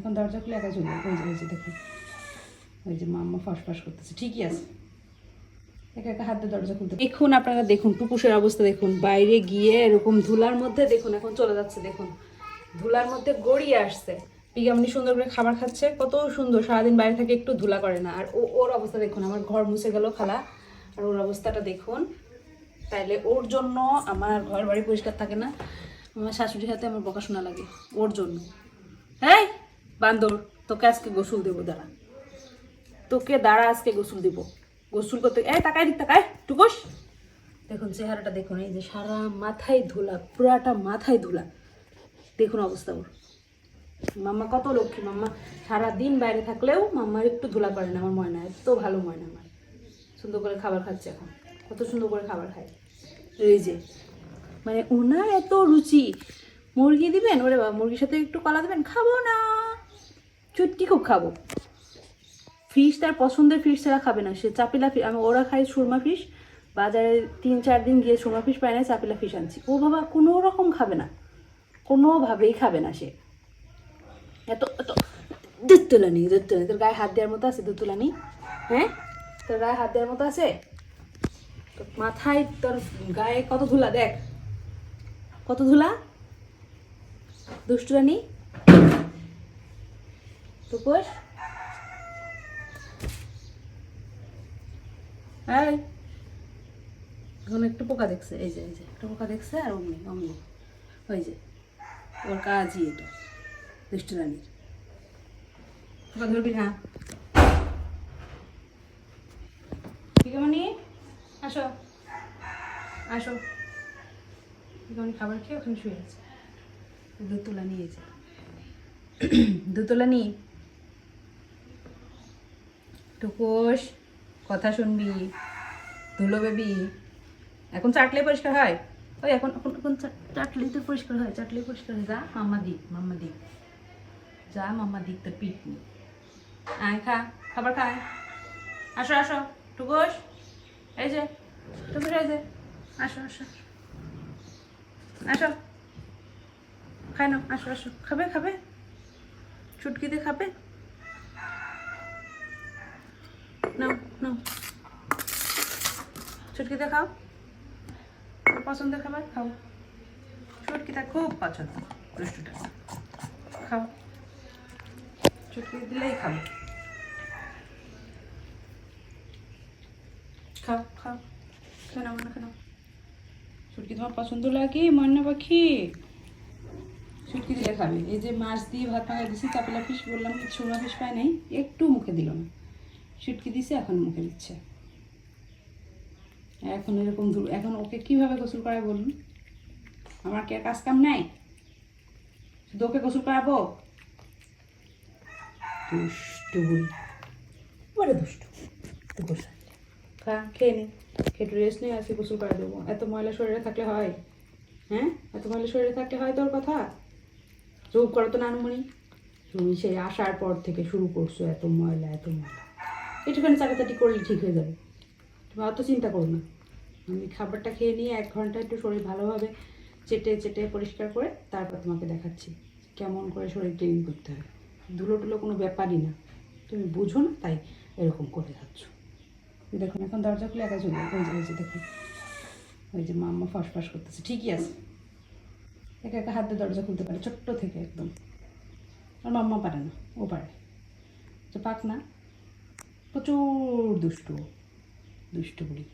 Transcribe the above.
এখন দরজা খুলে একা চলে। ওই যে ওই যে দেখুন। ওই যে মাম্মা ফসফস করতেছে। ঠিকই আছে। একা একা দরজা খুলতে এখন আপনারা দেখুন টুকুসের অবস্থা দেখুন। বাইরে গিয়ে এরকম ধুলার মধ্যে দেখুন, এখন চলে যাচ্ছে, দেখুন। ধুলার মধ্যে গড়িয়ে আসছে। পিগামনি সুন্দর করে খাবার খাচ্ছে। কত সুন্দর, সারাদিন বাইরে থেকে একটু ধুলা করে না। আর ও ওর অবস্থা দেখুন, আমার ঘর মুছে গেল খালা। আর ওর অবস্থাটা দেখুন। তাইলে ওর জন্য আমার ঘর বাড়ি পরিষ্কার থাকে না। আমার শাশুড়ির হাতে আমার বকাশোনা লাগে, ওর জন্য। হ্যাঁ বান্দর, তোকে আজকে গোসল দেবো, দাঁড়া। তোকে, দাঁড়া, আজকে গোসল দিব। গোসল করতে এ তাকাই দিক তাকাই টুকুস। দেখুন, চেহারাটা দেখুন, এই যে সারা মাথায় ধুলা, পুরাটা মাথায় ধুলা। দেখুন অবস্থা ওর। মাম্মা কত লক্ষ্মী, মাম্মা। সারা দিন বাইরে থাকলেও মাম্মার একটু ধুলা পড়ে না, আমার ময়না, এত ভালো ময়না আমার। সুন্দর করে খাবার খাচ্ছে এখন, কত সুন্দর করে খাবার খায়। এই যে মানে ওনার এত রুচি। মুরগি দিবেন? ওরে বাবা, মুরগির সাথে একটু কলা দেবেন? খাব না। চুটকি খুব খাব। ফিশ তার পছন্দের ফিশ ছাড়া খাবে না। সে চাপিলা ফিশ আমি ওরা খাই সুরমা ফিশ বাজারে তিন চার দিন গিয়ে সুরমা ফিশ পায় না, চাপিলা ফিশ আনছি। ও বাবা কোনো রকম খাবে না। কোনোভাবেই খাবে না সে। এত এত দুধ তোলানি দুধ তোলানি তোর গায়ে হাত দেওয়ার মতো আছে দুধ তোলানি হ্যাঁ? তোর গায়ে হাত দেওয়ার মতো আছে? মাথায় তোর গায়ে কত ধুলা, দেখ। কত ধুলা? দুষ্টুরানি? টুকুস এই, এখন একটু পোকা দেখছে, এই যে এই যে, একটু পোকা দেখছে আর অমনি অমনি, ওই যে, ওর কাজই এটা দুষ্টু রানীর পোকা ধরবি না। মানে আসো। আসো। ওখানে খাবার খেয়ে ওখানে শুয়ে আছে। দুধ তোলা নিয়েছে দুধ তোলা নি টুকুস কথা শুনবি, ধুলো বেবি। এখন চাটলে পরিষ্কার হয়? ওই এখন এখন এখন চা- চাটলেই তো পরিষ্কার হয়, চাটলেই পরিষ্কার হয়। যা মাম্মা দিক মাম্মা দিক যা মাম্মা দিক তোর পিঠ নি আয়, খা, খাবার খায় আসো আসো টুকুস এই যে টুকুস এই যে। আসো আসো। আসো। খাই নাও, আসো আসো। খাবে খাবে? চুটকিতে খাবে? খাও খাবার, খাও। চুটকিটা খুব পছন্দ দুষ্টুটা খাও। চুটকি দিলেই খাও। খাও নাও চুটকি তোমার পছন্দ লাগে ময়না পাখি? চুটকি দিলে খাবে। এই যে মাছ দিয়ে ভাত মাখা দিছি চাপলা ফিশ বললাম ছোলা ফিশ পায় নাই, একটু মুখে দিল না। চুটকি দিছে, এখন মুখে দিচ্ছে। এখন এরকম এখন ওকে কীভাবে গোসল করায় বলুন? আমার কি কাজ কাম নাই? শুধু ওকে গোসল করাবো? দুষ্টু বুড়ি। বড় দুষ্টু। গোসল খেয়ে নে। খেয়ে রেস্ট নিয়ে আসি, গোসল করে দেবো। এত ময়লা শরীরে থাকলে হয়? হ্যাঁ? এত ময়লা শরীরে থাকলে হয় তোর কথা? যোগ করো তো নানুমণি। তুমি সেই আসার পর থেকে শুরু করছ এত ময়লা এত ময়লা। একটুখানি চাকাচাটি করলে ঠিক হয়ে যাবে। তুমি অত চিন্তা করো না। আমি খাবারটা খেয়ে নিয়ে এক ঘণ্টা একটু শরীর ভালোভাবে চেটে চেটে পরিষ্কার করে তারপর তোমাকে দেখাচ্ছি কেমন করে শরীর ক্লিন করতে হবে ধুলো টুলো কোনো ব্যাপারই না। তুমি বুঝো না, তাই এরকম করে যাচ্ছ দেখুন এখন দরজা খুলে একা চলে। ওই যে ওই যে দেখুন ওই যে, মাম্মা ফসফস করতেছে। ঠিকই আছে। একা একা হাত দরজা খুলতে পারে, ছোট্ট থেকে একদম। আর মাম্মা পারে না, ও পারে। তো পাক না। প্রচুর দুষ্টু দুষ্টু বুড়ি